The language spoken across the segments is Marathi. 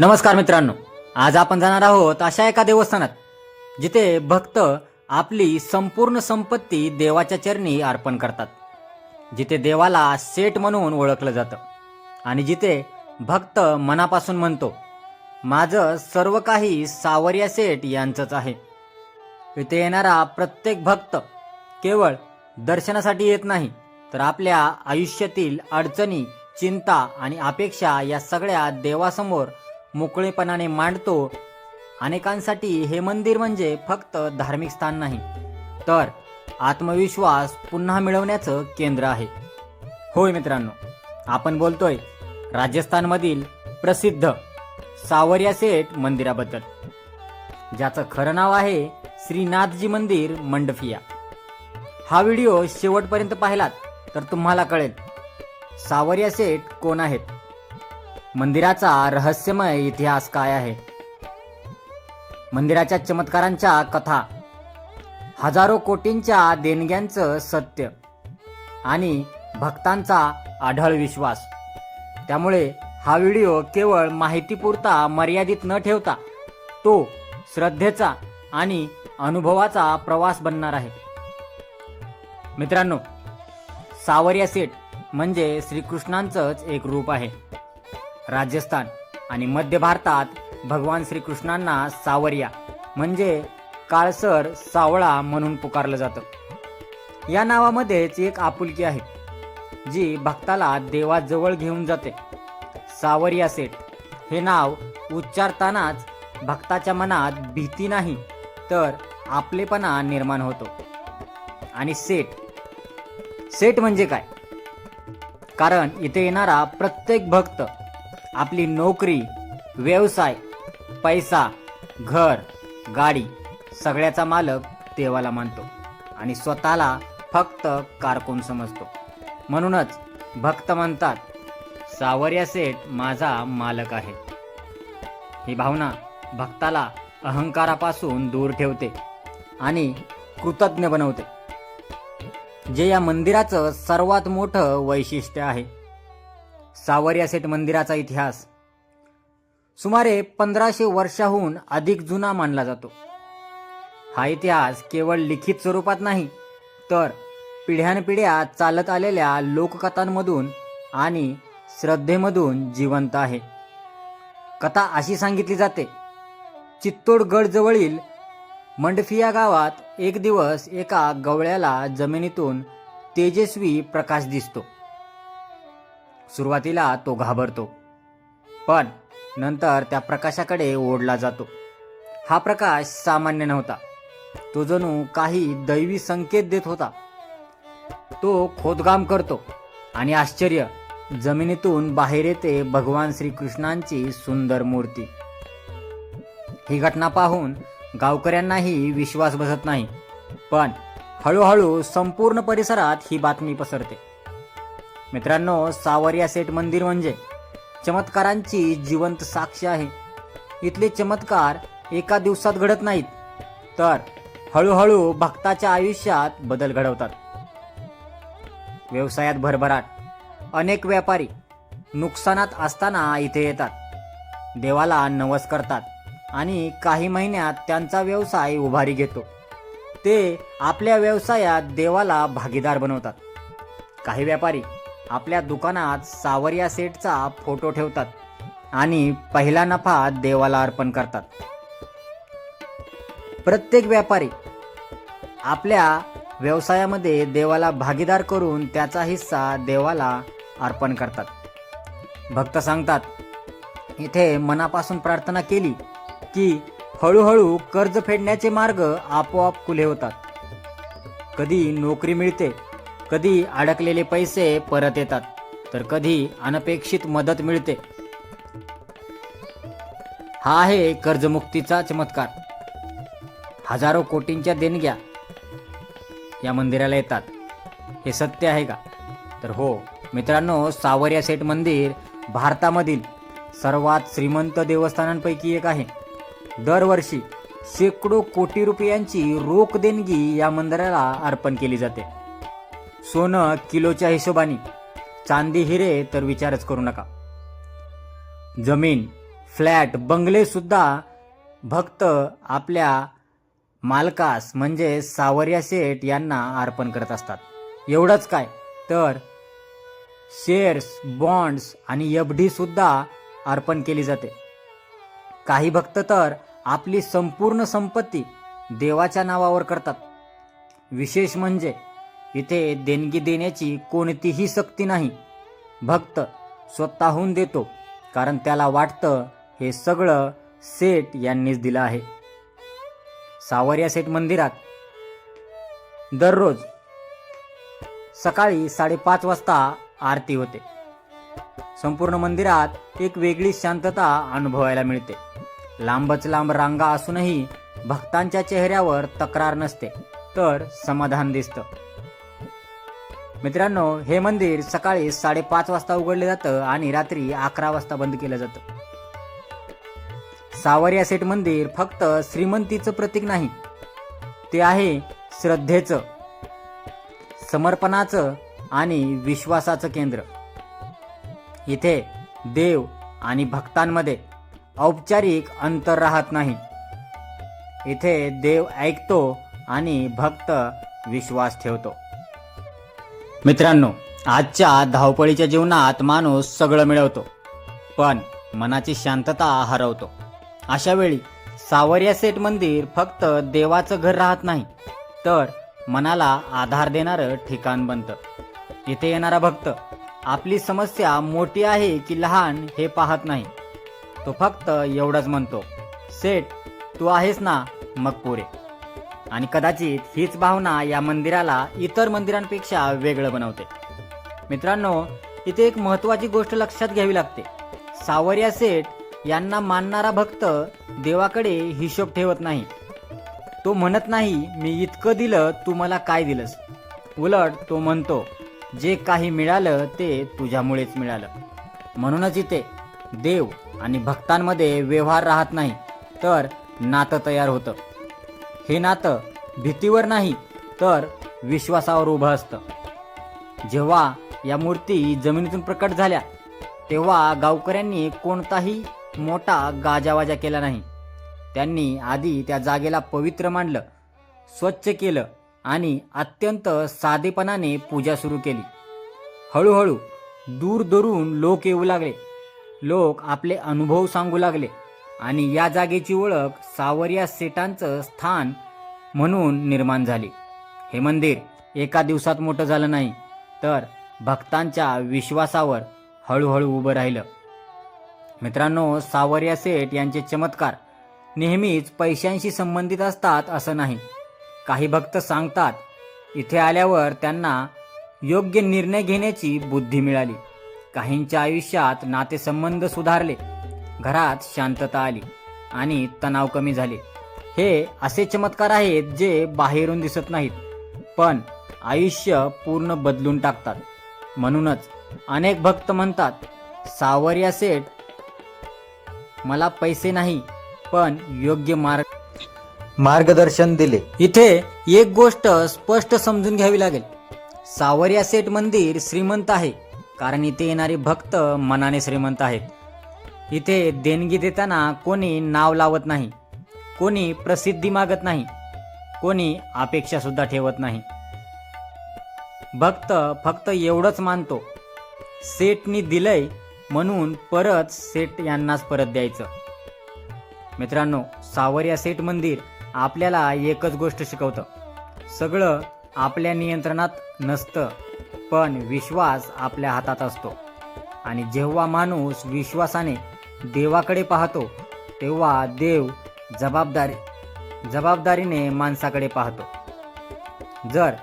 नमस्कार मित्रांनो. आज आपण जाणार आहोत अशा एका देवस्थानात जिथे भक्त आपली संपूर्ण संपत्ती देवाच्या चरणी अर्पण करतात जिथे देवाला सेठ म्हणून ओळखलं जातं आणि जिथे भक्त मनापासून म्हणतो माझं सर्व काही सावर्या सेठ यांचंच आहे. इथे येणारा प्रत्येक भक्त केवळ दर्शनासाठी येत नाही तर आपल्या आयुष्यातील अडचणी चिंता आणि अपेक्षा या सगळ्या देवासमोर मोकळेपणाने मांडतो. अनेकांसाठी हे मंदिर म्हणजे फक्त धार्मिक स्थान नाही तर आत्मविश्वास पुन्हा मिळवण्याचं केंद्र आहे. होय मित्रांनो आपण बोलतोय राजस्थानमधील प्रसिद्ध सावर्या सेठ मंदिराबद्दल ज्याचं खरं नाव आहे श्रीनाथजी मंदिर मंडफिया. हा व्हिडिओ शेवटपर्यंत पाहिलात तर तुम्हाला कळेल सावर्या सेठ कोण आहेत. मंदिराचा रहस्यमय इतिहास काय आहे? मंदिराच्या चमत्कारांच्या कथा. हजारो कोटींच्या देणग्यांचं सत्य आणि भक्तांचा आढळ विश्वास. त्यामुळे हा व्हिडिओ केवळ माहितीपुरता मर्यादित न ठेवता तो श्रद्धेचा आणि अनुभवाचा प्रवास बनणार आहे. मित्रांनो सावर्या सेठ म्हणजे श्रीकृष्णांचंच एक रूप आहे. राजस्थान आणि मध्य भारतात भगवान श्रीकृष्णांना सावरिया म्हणजे काळसर सावळा म्हणून पुकारलं जातं. या नावामध्येच एक आपुलकी आहे जी भक्ताला देवाजवळ घेऊन जाते. सावरिया सेठ हे नाव उच्चारतानाच भक्ताच्या मनात भीती नाही तर आपलेपणा निर्माण होतो. आणि सेठ सेठ म्हणजे काय? कारण इथे येणारा प्रत्येक भक्त आपली नोकरी व्यवसाय पैसा घर गाडी सगळ्याचा मालक देवाला मानतो आणि स्वतःला फक्त कारकून समजतो. म्हणूनच भक्त म्हणतात सावर्या सेठ माझा मालक आहे. ही भावना भक्ताला अहंकारापासून दूर ठेवते आणि कृतज्ञ बनवते. जे या मंदिराचं सर्वात मोठं वैशिष्ट्य आहे सावरिया सेठ मंदिराचा इतिहास. सुमारे पंधराशे वर्षाहून अधिक जुना मानला जातो. हा इतिहास केवळ लिखित स्वरूपात नाही तर पिढ्यानपिढ्या चालत आलेल्या लोककथांमधून आणि श्रद्धेमधून जिवंत आहे. कथा अशी सांगितली जाते चित्तोडगडजवळील मंडफिया गावात एक दिवस एका गवळ्याला जमिनीतून तेजस्वी प्रकाश दिसतो. सुरुवातीला तो घाबरतो. पण नंतर त्या प्रकाशाकडे ओढला जातो. हा प्रकाश सामान्य नव्हता. तो जणू काही दैवी संकेत देत होता. तो खोदकाम करतो आणि आश्चर्य जमिनीतून बाहेर येते भगवान श्रीकृष्णांची सुंदर मूर्ती. ही घटना पाहून गावकऱ्यांनाही विश्वास बसत नाही पण हळूहळू संपूर्ण परिसरात ही बातमी पसरते. मित्रांनो सावरिया सेठ मंदिर म्हणजे चमत्कारांची जिवंत साक्ष आहे. इथले चमत्कार एका दिवसात घडत नाहीत तर हळूहळू भक्ताच्या आयुष्यात बदल घडवतात. व्यवसायात भरभराट अनेक व्यापारी नुकसानात असताना इथे येतात. देवाला नवस करतात आणि काही महिन्यात त्यांचा व्यवसाय उभारी घेतो. ते आपल्या व्यवसायात देवाला भागीदार बनवतात. काही व्यापारी आपल्या दुकानात सावरिया सेटचा फोटो ठेवतात आणि पहिला नफा देवाला अर्पण करतात. प्रत्येक व्यापारी आपल्या व्यवसायामध्ये देवाला भागीदार करून त्याचा हिस्सा देवाला अर्पण करतात. भक्त सांगतात इथे मनापासून प्रार्थना केली की हळूहळू कर्ज फेडण्याचे मार्ग आपोआप खुले होतात. कधी नोकरी मिळते कधी अडकलेले पैसे परत येतात तर कधी अनपेक्षित मदत मिळते. हा आहे कर्जमुक्तीचा चमत्कार हजारो कोटींच्या देणग्या या मंदिराला येतात. हे सत्य आहे का? तर हो मित्रांनो सावर्या सेठ मंदिर भारतामधील सर्वात श्रीमंत देवस्थानांपैकी एक आहे. दरवर्षी शेकडो कोटी रुपयांची रोख देणगी या मंदिराला अर्पण केली जाते. सोनं किलोच्या हिशोबाने. चांदी हिरे तर विचारच करू नका. जमीन फ्लॅट बंगले सुद्धा भक्त आपल्या मालकास म्हणजे सावर्या शेठ यांना अर्पण करत असतात. एवढंच काय? तर शेअर्स बॉन्ड्स आणि एफ सुद्धा अर्पण केली जाते. काही भक्त तर आपली संपूर्ण संपत्ती देवाच्या नावावर करतात. विशेष म्हणजे इथे देणगी देण्याची कोणतीही सक्ती नाही. भक्त स्वतःहून देतो कारण त्याला वाटतं हे सगळं सेठ यांनीच दिलं आहे. सावरिया सेठ मंदिरात दररोज सकाळी साडेपाच वाजता आरती होते. संपूर्ण मंदिरात एक वेगळी शांतता अनुभवायला मिळते. लांबच लांब रांगा असूनही भक्तांच्या चेहऱ्यावर तक्रार नसते तर समाधान दिसतं. मित्रांनो हे मंदिर सकाळी साडेपाच वाजता उघडले जातं आणि रात्री अकरा वाजता बंद केलं जातं. सावरिया सेठ मंदिर फक्त श्रीमंतीचं प्रतीक नाही ते आहे श्रद्धेचं समर्पणाचं आणि विश्वासाचं केंद्र. इथे देव आणि भक्तांमध्ये औपचारिक अंतर राहत नाही. इथे देव ऐकतो आणि भक्त विश्वास ठेवतो. मित्रांनो आजच्या धावपळीच्या जीवनात माणूस सगळं मिळवतो पण मनाची शांतता हरवतो. अशा वेळी सावरिया सेठ मंदिर फक्त देवाचं घर राहत नाही तर मनाला आधार देणारं ठिकाण बनतं. इथे येणारा भक्त आपली समस्या मोठी आहे की लहान हे पाहत नाही. तो फक्त एवढंच म्हणतो सेठ तू आहेस ना मग पुरे आणि कदाचित हीच भावना या मंदिराला इतर मंदिरांपेक्षा वेगळं बनवते. मित्रांनो इथे एक महत्वाची गोष्ट लक्षात घ्यावी लागते. सावरिया सेठ यांना मानणारा भक्त देवाकडे हिशोब ठेवत नाही. तो म्हणत नाही मी इतकं दिलं तू मला काय दिलंस? उलट तो म्हणतो जे काही मिळालं ते तुझ्यामुळेच मिळालं. म्हणूनच इथे देव आणि भक्तांमध्ये व्यवहार राहत नाही तर नातं तयार होतं. हे नातं भीतीवर नाही तर विश्वासावर उभं असतं. जेव्हा या मूर्ती जमिनीतून प्रकट झाल्या तेव्हा गावकऱ्यांनी कोणताही मोठा गाजावाजा केला नाही. त्यांनी आधी त्या जागेला पवित्र मांडलं स्वच्छ केलं आणि अत्यंत साधेपणाने पूजा सुरू केली. हळूहळू दूर दूरून लोक येऊ लागले. लोक आपले अनुभव सांगू लागले. आणि या जागेची ओळख सावरिया सेटांचं स्थान म्हणून निर्माण झाली. हे मंदिर एका दिवसात मोठं झालं नाही तर भक्तांच्या विश्वासावर हळूहळू उभं राहिलं. मित्रांनो सावरिया सेठ यांचे चमत्कार नेहमीच पैशांशी संबंधित असतात असं नाही. काही भक्त सांगतात इथे आल्यावर त्यांना योग्य निर्णय घेण्याची बुद्धी मिळाली. काहींच्या आयुष्यात नातेसंबंध सुधारले. घरात शांतता आली आणि तणाव कमी झाले. हे असे चमत्कार आहेत जे बाहेरून दिसत नाहीत पण आयुष्य पूर्ण बदलून टाकतात. म्हणूनच अनेक भक्त म्हणतात सावर्या सेठ मला पैसे नाही पण योग्य मार्ग मार्गदर्शन दिले. इथे एक गोष्ट स्पष्ट समजून घ्यावी लागेल. सावर्या सेठ मंदिर श्रीमंत आहे कारण इथे येणारे भक्त मनाने श्रीमंत आहेत. इथे देणगी देताना कोणी नाव लावत नाही कोणी प्रसिद्धी मागत नाही कोणी अपेक्षा सुद्धा ठेवत नाही. भक्त फक्त एवढंच मानतो सेटनी दिलंय म्हणून परत सेट यांनाच परत द्यायचं. मित्रांनो सावर्या सेठ मंदिर आपल्याला एकच गोष्ट शिकवतं. सगळं आपल्या नियंत्रणात नसतं पण विश्वास आपल्या हातात असतो. आणि जेव्हा माणूस विश्वासाने देवाकडे पाहतो तेव्हा देव जबाबदारी जबाबदारीने माणसाकडे पाहतो. जर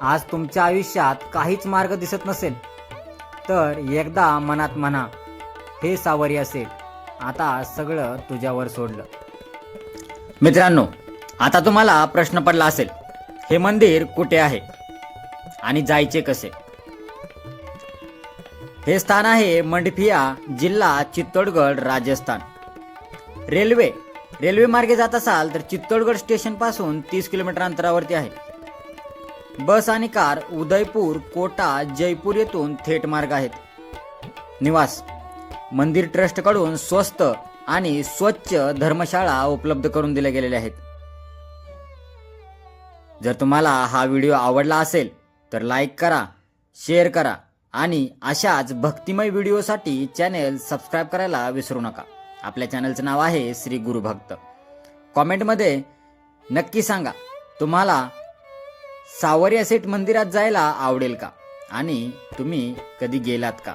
आज तुमच्या आयुष्यात काहीच मार्ग दिसत नसेल तर एकदा मनात म्हणा हे सावरी असेल आता सगळं तुझ्यावर सोडलं. मित्रांनो आता तुम्हाला प्रश्न पडला असेल हे मंदिर कुठे आहे आणि जायचे कसे? हे स्थान आहे मंडफिया जिल्हा चित्तोडगड राजस्थान. रेल्वे. रेल्वे मार्गे जात असाल तर चित्तोडगड स्टेशनपासून तीस किलोमीटर अंतरावरती आहे. बस आणि कार उदयपूर कोटा जयपूर येथून थेट मार्ग आहेत. निवास. मंदिर ट्रस्टकडून स्वस्त आणि स्वच्छ धर्मशाळा उपलब्ध करून दिल्या गेलेल्या आहेत. जर तुम्हाला हा व्हिडिओ आवडला असेल तर लाईक करा शेअर करा. आणि अशाच भक्तिमय व्हिडिओसाठी चॅनेल सबस्क्राईब करायला विसरू नका. आपल्या चॅनलचं नाव आहे श्री गुरुभक्त कॉमेंटमध्ये नक्की सांगा तुम्हाला सावरिया सेठ मंदिरात जायला आवडेल का? आणि तुम्ही कधी गेलात का?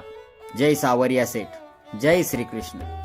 जय सावरिया सेठ. जय श्रीकृष्ण.